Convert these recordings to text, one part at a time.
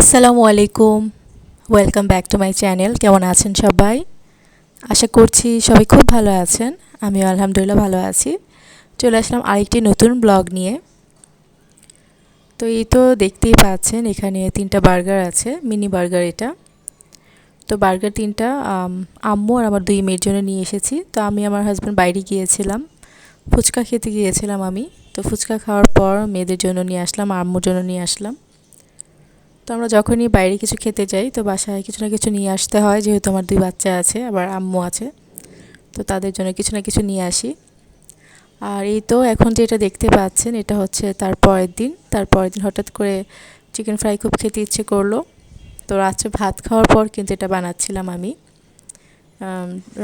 আসসালামু আলাইকুম। Welcome back to my channel কেমন আছেন সবাই? আশা করছি সবাই খুব ভালো আছেন। আমিও আলহামদুলিল্লাহ ভালো আছি। চলে আসলাম আরেকটি নতুন ব্লগ নিয়ে। তো এই তো দেখতেই পাচ্ছেন, এখানে তিনটা বার্গার আছে, মিনি বার্গার এটা। তো বার্গার তিনটা আম্মু আর আমার দুই মেয়ের জন্য নিয়ে এসেছি। তো আমি আমার হাজব্যান্ড বাইরে গিয়েছিলাম। ফুচকা খেতে গিয়েছিলাম আমি। তো ফুচকা খাওয়ার পর মেয়েদের জন্য নিয়ে আসলাম, আম্মুর জন্য নিয়ে আসলাম। তো আমরা যখনই বাইরে কিছু খেতে যাই, তো বাসায় কিছু না কিছু নিয়ে আসতে হয়, যেহেতু আমার দুই বাচ্চা আছে, আবার আম্মু আছে, তো তাদের জন্য কিছু না কিছু নিয়ে আসি। আর এই তো এখন যেটা দেখতে পাচ্ছেন, এটা হচ্ছে তার পরের দিন। তার পরের দিন হঠাৎ করে চিকেন ফ্রাই খুব খেতে ইচ্ছে করল। তো রাত্রে ভাত খাওয়ার পর কিন্তু এটা বানাচ্ছিলাম আমি।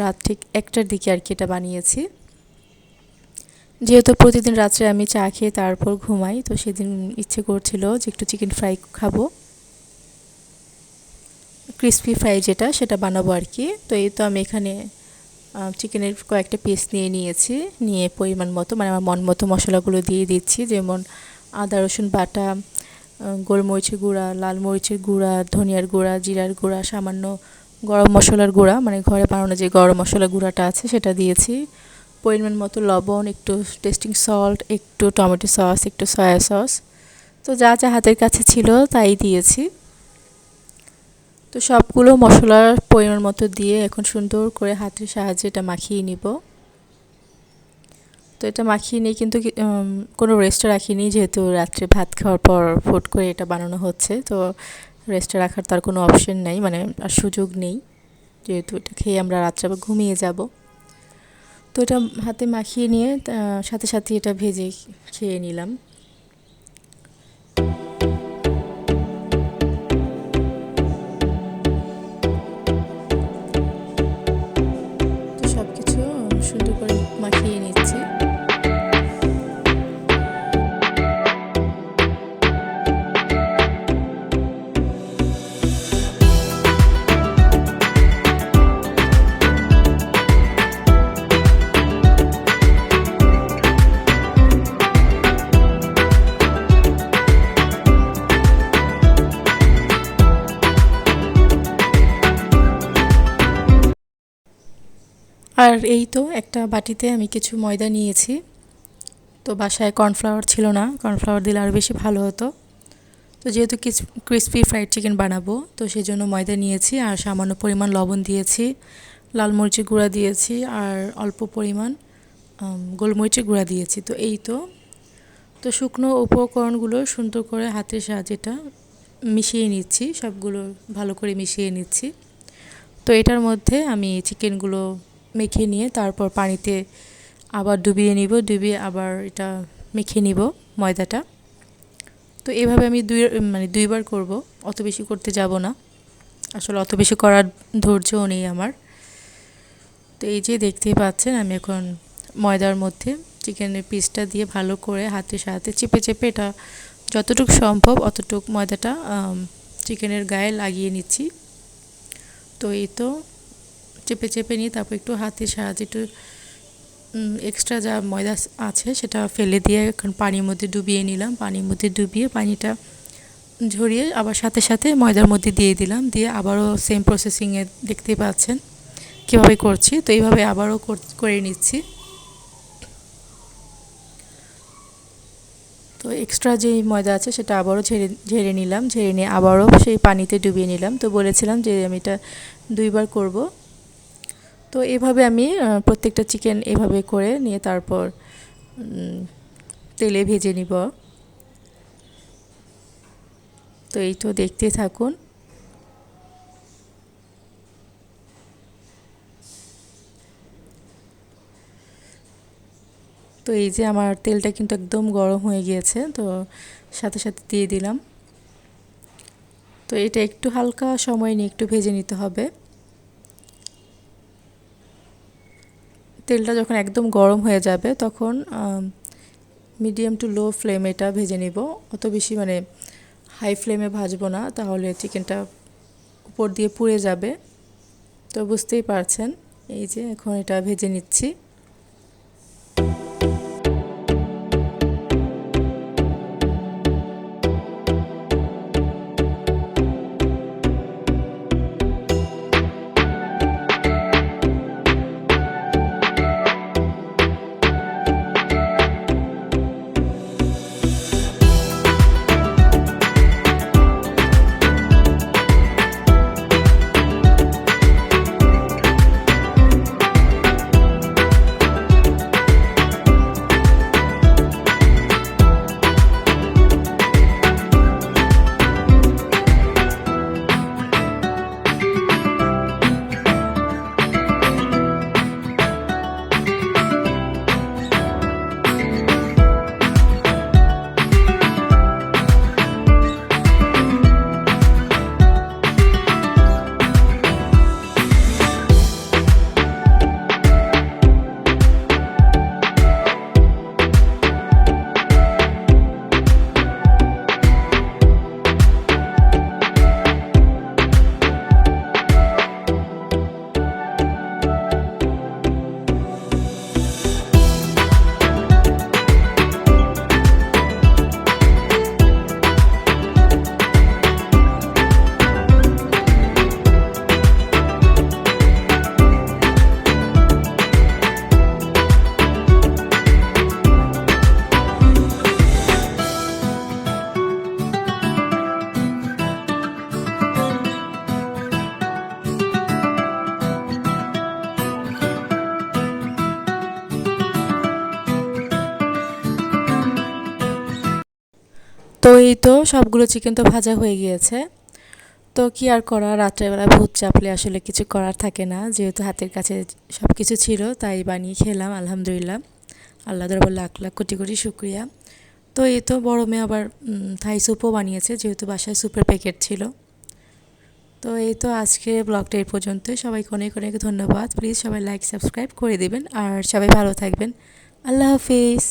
রাত ঠিক একটার দিকে আর কি এটা বানিয়েছি। যেহেতু প্রতিদিন রাত্রে আমি চা খেয়ে তারপর ঘুমাই, তো সেদিন ইচ্ছে করছিল যে একটু চিকেন ফ্রাই খাব। ক্রিসপি ফ্রাই যেটা, সেটা বানাবো আর কি। তো এই তো আমি এখানে চিকেনের কয়েকটা পিস নিয়ে নিয়েছি। নিয়ে পরিমাণ মতো মানে আমার মন মতো মশলাগুলো দিয়ে দিচ্ছি। যেমন আদা, রসুন বাটা গোলমরিচের গুঁড়া, লাল মরিচের গুঁড়া, ধনিয়ার গুঁড়া, জিরার গুঁড়া, সামান্য গরম মশলার গুঁড়া মানে ঘরে বানানো যে গরম মশলা গুঁড়াটা আছে, সেটা দিয়েছি। পরিমাণ মতো লবণ, একটু টেস্টিং সল্ট একটু টমেটো সস, একটু সয়া সস তো যা যা হাতের কাছে ছিল, তাই দিয়েছি। তো সবগুলো মশলার পরিমাণ মতো দিয়ে এখন সুন্দর করে হাতের সাহায্যে এটা মাখিয়ে নিব। তো এটা মাখিয়ে নিয়ে কিন্তু কোনো রেস্টে রাখিনি যেহেতু রাত্রে ভাত খাওয়ার পর ফুট করে এটা বানানো হচ্ছে। তো রেস্টে রাখার তার কোনো অপশন নেই মানে আর সুযোগ নেই। যেহেতু এটা খেয়ে আমরা রাত্রে আবার ঘুমিয়ে যাব। তো এটা হাতে মাখিয়ে নিয়ে সাথে সাথে এটা ভেজে খেয়ে নিলাম। আর এই তো একটা বাটিতে আমি কিছু ময়দা নিয়েছি। তো বাসায় কর্নফ্লাওয়ার ছিল না, কর্নফ্লাওয়ার দিলে আরও বেশি ভালো হতো। তো যেহেতু ক্রিসপি ফ্রাইড চিকেন বানাবো, তো সেই জন্য ময়দা নিয়েছি আর সামান্য পরিমাণ লবণ দিয়েছি, লাল মরিচের গুঁড়া দিয়েছি আর অল্প পরিমাণ গোলমরিচের গুঁড়া দিয়েছি। তো এই তো। তো শুকনো উপকরণগুলো সুন্দর করে হাতের সাহায্যেটা মিশিয়ে নিচ্ছি, সবগুলো ভালো করে মিশিয়ে নিচ্ছি। তো এটার মধ্যে আমি চিকেনগুলো মেখে নিয়ে তারপর পানিতে আবার ডুবিয়ে নিব, ডুবিয়ে আবার এটা মেখে নিব ময়দাটা। তো এভাবে আমি দুই মানে দুইবার করব, অত বেশি করতে যাব না। আসলে অত বেশি করার ধৈর্যও নেই আমার। তো এই যে দেখতেই পাচ্ছেন, আমি এখন ময়দার মধ্যে চিকেনের পিসটা দিয়ে ভালো করে হাতের সাথে চেপে চেপে এটা যতটুকু সম্ভব অতটুক ময়দাটা চিকেনের গায়ে লাগিয়ে নিচ্ছি। তো এই তো চেপে চেপে নিয়ে তারপর একটু হাতের সাহায্যে একটু এক্সট্রা যা ময়দা আছে সেটা ফেলে দিয়ে এখন পানির মধ্যে ডুবিয়ে নিলাম। পানির মধ্যে ডুবিয়ে পানিটা ঝরিয়ে আবার সাথে সাথে ময়দার মধ্যে দিয়ে দিলাম। দিয়ে আবারও সেম প্রসেসিংয়ে দেখতে পাচ্ছেন কীভাবে করছি। তো এইভাবে আবারও করে নিচ্ছি। তো এক্সট্রা যে ময়দা আছে সেটা আবারও ঝেড়ে ঝেড়ে নিলাম। ঝেড়ে নিয়ে আবারও সেই পানিতে ডুবিয়ে নিলাম। তো বলেছিলাম যে আমি এটা দুইবার করব। তো এভাবে আমি প্রত্যেকটা চিকেন এভাবে করে নিয়ে তারপর তেলে ভেজে নিব। তো এই তো দেখতে থাকুন। তো এই যে আমার তেলটা কিন্তু একদম গরম হয়ে গিয়েছে, তো সাথে সাথে দিয়ে দিলাম। তো এটা একটু হালকা সময় নিয়ে একটু ভেজে নিতে হবে। তেলটা যখন একদম গরম হয়ে যাবে, তখন মিডিয়াম টু লো ফ্লেমে এটা ভেজে নিব। অত বেশি মানে হাই ফ্লেমে ভাজবো না, তাহলে চিকেনটা উপর দিয়ে পুড়ে যাবে। তো বুঝতেই পারছেন, এই যে এখন এটা ভেজে নিচ্ছি। এই তো সবগুলো চিকেন তো ভাজা হয়ে গিয়েছে। তো কি আর করা রাত্রেবেলা ভূত চাপলে আসলে কিছু করার থাকে না। যেহেতু হাতের কাছে সব কিছু ছিল, তাই বানিয়ে খেলাম, আলহামদুলিল্লাহ। আল্লাহ দরবার লাখ লাখ কোটি কোটি শুক্রিয়া। তো এই তো বড় মেয়ে আবার থাই স্যুপও বানিয়েছে, যেহেতু বাসায় স্যুপের প্যাকেট ছিল। তো এই তো আজকে ব্লগটা এই পর্যন্তই। সবাইকে অনেক অনেক ধন্যবাদ। প্লিজ সবাই লাইক সাবস্ক্রাইব করে দেবেন। আর সবাই ভালো থাকবেন। আল্লাহ হাফিজ।